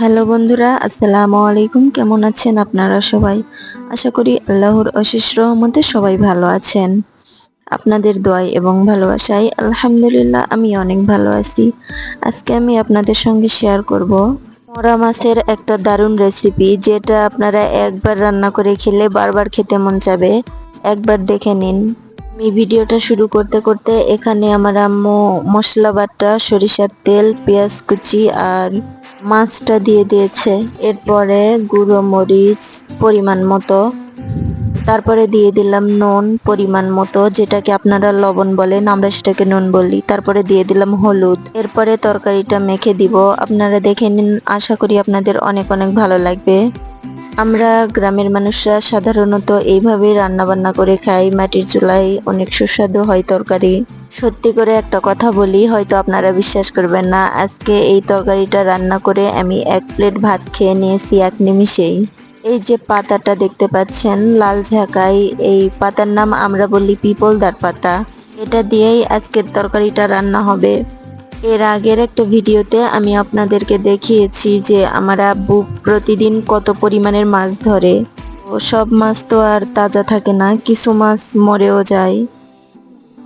Hello বন্ধুরা, আসসালামু আলাইকুম। কেমন আছেন আপনারা সবাই? আশা করি আল্লাহর অশেষ রহমতে সবাই ভালো আছেন। আপনাদের দোয়াই এবং ভালোবাসায় আলহামদুলিল্লাহ আমি অনেক ভালো আছি। আজকে আমি আপনাদের সঙ্গে শেয়ার করব মরা মাছের একটা দারুণ রেসিপি যেটা আপনারা একবার রান্না করে খেলে বারবার খেতে মন যাবে একবার দেখে নিন। আমি ভিডিওটা শুরু করতে করতে এখানে আমার আম্মু মশলা বাটা, সরিষার তেল, পেঁয়াজ কুচি আর মাছটা দিয়ে দিয়েছে। এরপরে গুঁড়ো মরিচ পরিমাণ মতো। তারপরে দিয়ে দিলাম নুন পরিমাণ মতো, যেটাকে আপনারা লবণ বলেন, আমরা সেটাকে নুন বলি। তারপরে দিয়ে দিলাম হলুদ। এরপরে তরকারিটা মেখে দিব। আপনারা দেখে নিন, আশা করি আপনাদের অনেক অনেক ভালো লাগবে। আমরা গ্রামের মানুষরা সাধারণত এইভাবেই রান্না বান্না করে খাই। মাটির চুলায় অনেক সুস্বাদু হয় তরকারি। সত্যি করে একটা কথা বলি, হয়তো আপনারা বিশ্বাস করবেন না, আজকে এই তরকারিটা রান্না করে আমি এক প্লেট ভাত খেয়ে নিয়েছি এক নিমিষেই। এই যে পাতাটা দেখতে পাচ্ছেন, লাল ঝাঁকাই, এই পাতার নাম আমরা বলি পিপলদার পাতা। এটা দিয়েই আজকের তরকারিটা রান্না হবে। এর আগের একটা ভিডিওতে আমি আপনাদেরকে দেখিয়েছি যে আমার আব্বু প্রতিদিন কত পরিমাণের মাছ ধরে। সব মাছ তো আর তাজা থাকে না, কিছু মাছ মরেও যায়।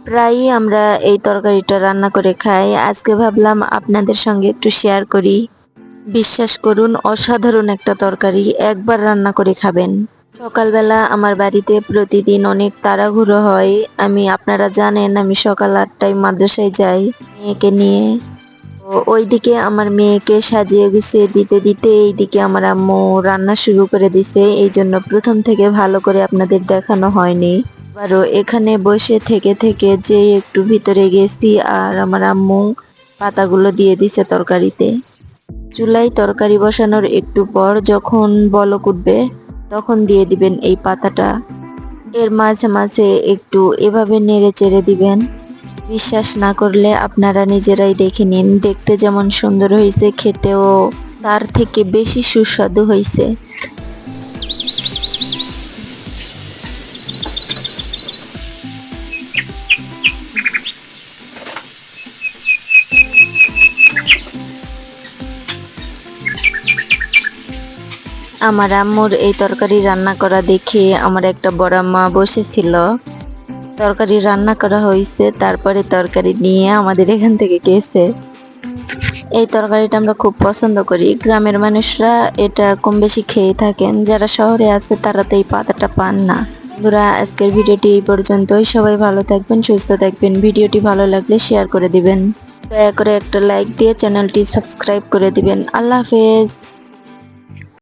প্রায়ই আমরা এই তরকারিটা রান্না করে খাই। আজকে ভাবলাম আপনাদের সঙ্গে একটু শেয়ার করি। বিশ্বাস করুন, অসাধারণ একটা তরকারি, একবার রান্না করে খাবেন। সকালবেলা আমার বাড়িতে প্রতিদিন অনেক তাড়াহুড়ো হয়। আমি, আপনারা জানেন, আমি সকাল আটটায় মাদ্রাসায় যাই। মেয়েকে নিয়ে। ওইদিকে আমার মেয়েকে সাজিয়ে গুছিয়ে দিতে দিতে এইদিকে আমার আম্মু রান্না শুরু করে দিছে। এই জন্য প্রথম থেকে ভালো করে আপনাদের দেখানো হয়নি। আবারও এখানে বসে থেকে থেকে যে একটু ভিতরে গেছি আর আমার আম্মু পাতাগুলো দিয়ে দিছে তরকারিতে। চুলায় তরকারি বসানোর একটু পর যখন বলক উঠবে, তখন দিয়ে দিবেন এই পাতাটা। এর মাঝে মাঝে একটু এভাবে নেড়ে চেড়ে দিবেন। বিশ্বাস না করলে আপনারা নিজেরাই দেখে নিন। দেখতে যেমন সুন্দর হয়েছে খেতেও তার থেকে বেশি সুস্বাদু হয়েছে আমার আম্মুর এই তরকারি রান্না করা দেখে আমার একটা বড় মা বসেছিল। তরকারি রান্না করা হয়েছে, তারপরে তরকারি নিয়ে আমাদের এখান থেকে গেছে। এই তরকারিটা আমরা খুব পছন্দ করি। গ্রামের মানুষরা এটা কম বেশি খেয়ে থাকেন। যারা শহরে আছে, তারা তো এই পাতাটা পান না। বন্ধুরা, আজকের ভিডিওটি এই পর্যন্তই। সবাই ভালো থাকবেন, সুস্থ থাকবেন। ভিডিওটি ভালো লাগলে শেয়ার করে দিবেন। দয়া করে একটা লাইক দিয়ে চ্যানেলটি সাবস্ক্রাইব করে দিবেন। আল্লাহ হাফেজ।